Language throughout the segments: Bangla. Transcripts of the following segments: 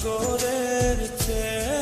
সাগরের চেয়ে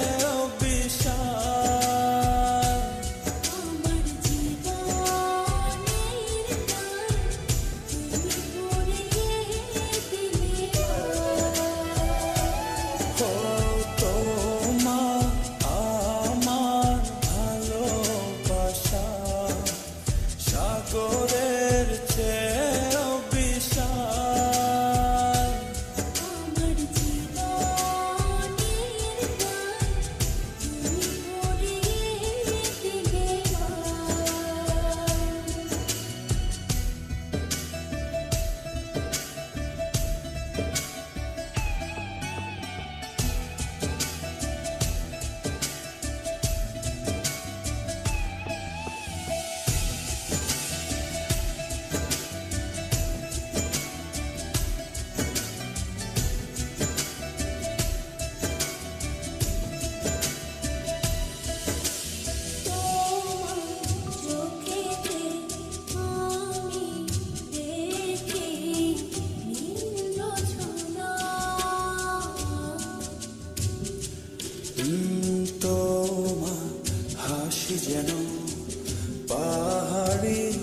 পাহাড়ি